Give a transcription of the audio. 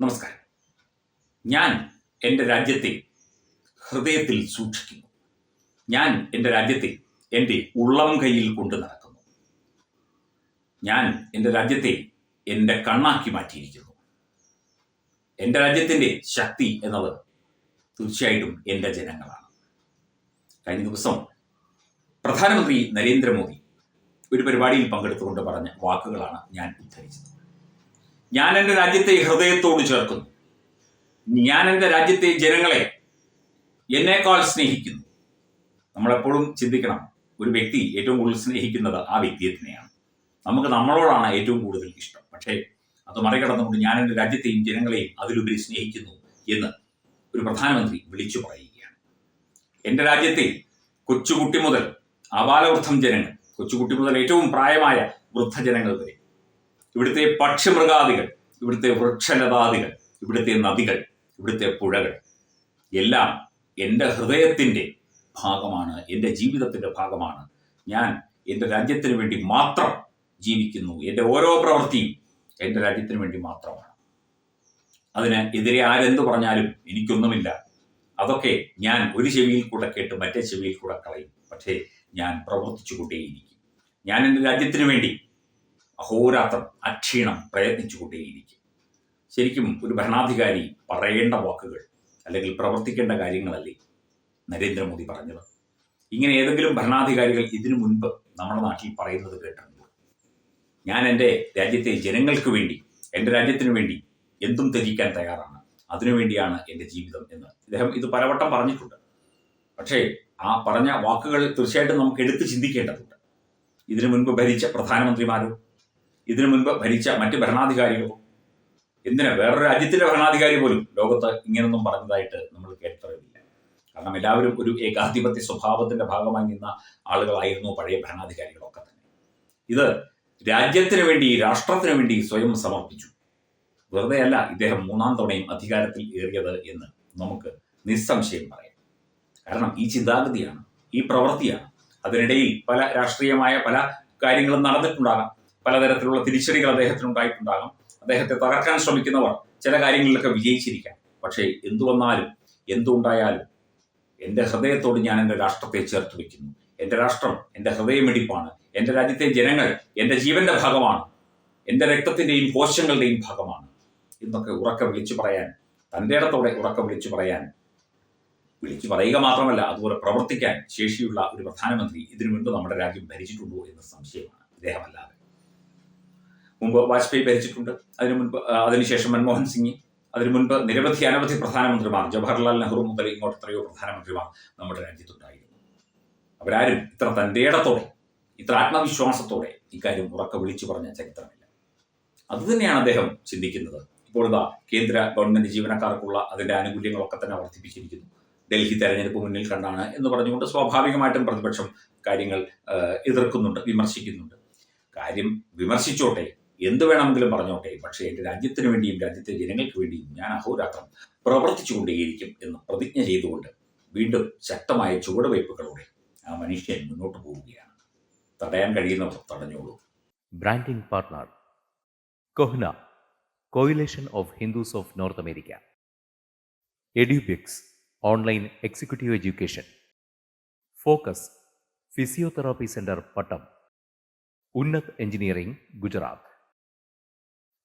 നമസ്കാരം. ഞാൻ എന്റെ രാജ്യത്തെ ഹൃദയത്തിൽ സൂക്ഷിക്കുന്നു. ഞാൻ എന്റെ രാജ്യത്തെ എന്റെ ഉള്ളം കയ്യിൽ കൊണ്ട് നടക്കുന്നു. ഞാൻ എന്റെ രാജ്യത്തെ എന്റെ കണ്ണാക്കി മാറ്റിയിരിക്കുന്നു. എന്റെ രാജ്യത്തിന്റെ ശക്തി എന്നത് തീർച്ചയായിട്ടും എന്റെ ജനങ്ങളാണ്. കഴിഞ്ഞ ദിവസം പ്രധാനമന്ത്രി നരേന്ദ്രമോദി ഒരു പരിപാടിയിൽ പങ്കെടുത്തുകൊണ്ട് പറഞ്ഞ വാക്കുകളാണ് ഞാൻ ഉദ്ധരിച്ചത്. ഞാൻ എന്റെ രാജ്യത്തെ ഹൃദയത്തോട് ചേർക്കുന്നു. ഞാൻ എന്റെ രാജ്യത്തെ ജനങ്ങളെ എന്നേക്കാൾ സ്നേഹിക്കുന്നു. നമ്മളെപ്പോഴും ചിന്തിക്കണം ഒരു വ്യക്തി ഏറ്റവും കൂടുതൽ സ്നേഹിക്കുന്നത് ആ വ്യക്തിയെ തന്നെയാണ്. നമുക്ക് നമ്മളോടാണ് ഏറ്റവും കൂടുതൽ ഇഷ്ടം. പക്ഷേ അത് മറികടന്നുകൊണ്ട് ഞാൻ എന്റെ രാജ്യത്തെയും ജനങ്ങളെയും അതിലുപരി സ്നേഹിക്കുന്നു എന്ന് ഒരു പ്രധാനമന്ത്രി വിളിച്ചു പറയുകയാണ്. എന്റെ രാജ്യത്തെ കൊച്ചുകുട്ടി മുതൽ ആബാലവൃദ്ധം ജനങ്ങൾ കൊച്ചുകുട്ടി മുതൽ ഏറ്റവും പ്രായമായ വൃദ്ധജനങ്ങൾ വരെ ഇവിടുത്തെ പക്ഷിമൃഗാദികൾ ഇവിടുത്തെ വൃക്ഷലതാദികൾ ഇവിടുത്തെ നദികൾ ഇവിടുത്തെ പുഴകൾ എല്ലാം എന്റെ ഹൃദയത്തിന്റെ ഭാഗമാണ് എന്റെ ജീവിതത്തിന്റെ ഭാഗമാണ്. ഞാൻ എന്റെ രാജ്യത്തിന് വേണ്ടി മാത്രം ജീവിക്കുന്നു. എന്റെ ഓരോ പ്രവൃത്തിയും എന്റെ രാജ്യത്തിന് വേണ്ടി മാത്രമാണ്. അതിന് എതിരെ ആരെന്ത് പറഞ്ഞാലും എനിക്കൊന്നുമില്ല. അതൊക്കെ ഞാൻ ഒരു ചെവിയിൽ കൂടെ കേട്ട് മറ്റേ ചെവിയിൽ കൂടെ കളയും. പക്ഷേ ഞാൻ പ്രവർത്തിച്ചു കൊണ്ടേയിരിക്കും ഞാൻ എന്റെ രാജ്യത്തിന് വേണ്ടി അഹോരാത്രം അക്ഷീണം പ്രയത്നിച്ചു കൊണ്ടേയിരിക്കും. ശരിക്കും ഒരു ഭരണാധികാരി പറയേണ്ട വാക്കുകൾ അല്ലെങ്കിൽ പ്രവർത്തിക്കേണ്ട കാര്യങ്ങളല്ലേ നരേന്ദ്രമോദി പറഞ്ഞത്? ഇങ്ങനെ ഏതെങ്കിലും ഭരണാധികാരികൾ ഇതിനു മുൻപ് നമ്മുടെ നാട്ടിൽ പറയുന്നത് കേട്ടിട്ടുണ്ട്? ഞാൻ എന്റെ രാജ്യത്തെ ജനങ്ങൾക്ക് വേണ്ടി എന്റെ രാജ്യത്തിന് വേണ്ടി എന്തും ത്യജിക്കാൻ തയ്യാറാണ്. അതിനുവേണ്ടിയാണ് എന്റെ ജീവിതം എന്ന് ഇദ്ദേഹം ഇത് പലവട്ടം പറഞ്ഞിട്ടുണ്ട്. പക്ഷേ ആ പറഞ്ഞ വാക്കുകൾ തീർച്ചയായിട്ടും നമുക്ക് എടുത്ത് ചിന്തിക്കേണ്ടതുണ്ട്. ഇതിനു മുൻപ് ഭരിച്ച പ്രധാനമന്ത്രിമാരോ ഇതിനു മുൻപ് ഭരിച്ച മറ്റ് ഭരണാധികാരികളോ എന്തിനാ? വേറൊരു രാജ്യത്തിന്റെ ഭരണാധികാരി പോലും ലോകത്ത് ഇങ്ങനൊന്നും പറഞ്ഞതായിട്ട് നമ്മൾ കേട്ടറിവില്ല. കാരണം എല്ലാവരും ഒരു ഏകാധിപത്യ സ്വഭാവത്തിന്റെ ഭാഗമായി നിന്ന ആളുകളായിരുന്നു പഴയ ഭരണാധികാരികളൊക്കെ തന്നെ. ഇത് രാജ്യത്തിന് വേണ്ടി രാഷ്ട്രത്തിന് വേണ്ടി സ്വയം സമർപ്പിച്ചു. വെറുതെ അല്ല ഇദ്ദേഹം മൂന്നാം തവണയും അധികാരത്തിൽ ഏറിയത് എന്ന് നമുക്ക് നിസ്സംശയം പറയാം. കാരണം ഈ ചിന്താഗതിയാണ് ഈ പ്രവൃത്തിയാണ്. അതിനിടയിൽ പല രാഷ്ട്രീയമായ പല കാര്യങ്ങളും നടന്നിട്ടുണ്ടാകാം. പലതരത്തിലുള്ള തിരിച്ചടികൾ അദ്ദേഹത്തിന് ഉണ്ടായിട്ടുണ്ടാകാം. അദ്ദേഹത്തെ തകർക്കാൻ ശ്രമിക്കുന്നവർ ചില കാര്യങ്ങളിലൊക്കെ വിജയിച്ചിരിക്കാം. പക്ഷേ എന്തു വന്നാലും എന്തുണ്ടായാലും എന്റെ ഹൃദയത്തോട് ഞാൻ എന്റെ രാഷ്ട്രത്തെ ചേർത്ത് വയ്ക്കുന്നു. എന്റെ രാഷ്ട്രം എന്റെ ഹൃദയമിടിപ്പാണ്. എന്റെ രാജ്യത്തെ ജനങ്ങൾ എന്റെ ജീവന്റെ ഭാഗമാണ്. എന്റെ രക്തത്തിന്റെയും കോശങ്ങളുടെയും ഭാഗമാണ്. എന്നൊക്കെ ഉറക്കെ വിളിച്ചു പറയാൻ തന്റെ ഇടത്തോടെ ഉറക്കെ വിളിച്ചു പറയാൻ വിളിച്ചു പറയുക മാത്രമല്ല അതുപോലെ പ്രവർത്തിക്കാൻ ശേഷിയുള്ള ഒരു പ്രധാനമന്ത്രി ഇതിനു മുൻപ് നമ്മുടെ രാജ്യം ഭരിച്ചിട്ടുണ്ടോ എന്ന സംശയമാണ്. ഇദ്ദേഹമല്ലാതെ. മുമ്പ് വാജ്പേയി ഭരിച്ചിട്ടുണ്ട്. അതിനു മുൻപ് അതിനുശേഷം മൻമോഹൻ സിംഗ് അതിനു മുൻപ് നിരവധി അനവധി പ്രധാനമന്ത്രിമാർ ജവഹർലാൽ നെഹ്റു മുതൽ ഇങ്ങോട്ട് എത്രയോ പ്രധാനമന്ത്രിമാർ നമ്മുടെ രാജ്യത്തുണ്ടായിരുന്നു. അവരാരും ഇത്ര തന്റേടത്തോടെ ഇത്ര ആത്മവിശ്വാസത്തോടെ ഇക്കാര്യം ഉറക്കെ വിളിച്ചു പറഞ്ഞ ചരിത്രമില്ല. അതുതന്നെയാണ് അദ്ദേഹം ചിന്തിക്കുന്നത്. ഇപ്പോൾ ഇതാ കേന്ദ്ര ഗവൺമെന്റ് ജീവനക്കാർക്കുള്ള അതിന്റെ ആനുകൂല്യങ്ങളൊക്കെ തന്നെ വർദ്ധിപ്പിച്ചിരിക്കുന്നു. ഡൽഹി തെരഞ്ഞെടുപ്പ് മുന്നിൽ കണ്ടാണ് എന്ന് പറഞ്ഞുകൊണ്ട് സ്വാഭാവികമായിട്ടും പ്രതിപക്ഷം കാര്യങ്ങൾ എതിർക്കുന്നുണ്ട് വിമർശിക്കുന്നുണ്ട്. കാര്യം വിമർശിച്ചോട്ടെ എന്ത് വേണമെങ്കിലും പറഞ്ഞോട്ടെ. പക്ഷേ എന്റെ രാജ്യത്തിന് വേണ്ടിയും രാജ്യത്തെ ജനങ്ങൾക്ക് വേണ്ടിയും ഞാൻ അഹോരാത്രം പ്രവർത്തിച്ചുകൊണ്ടേയിരിക്കും എന്ന് പ്രതിജ്ഞ ചെയ്തുകൊണ്ട് വീണ്ടും ശക്തമായ ചുവടുവയ്പ്പുകളോടെ ആ മനുഷ്യൻ മുന്നോട്ട് പോവുകയാണ്. തടയാൻ കഴിയുന്നവർ തടഞ്ഞോളൂ. Branding partner KOHNA coalition of Hindus of North America EduBix online executive education focus physiotherapy centre Pattom Unnath engineering America.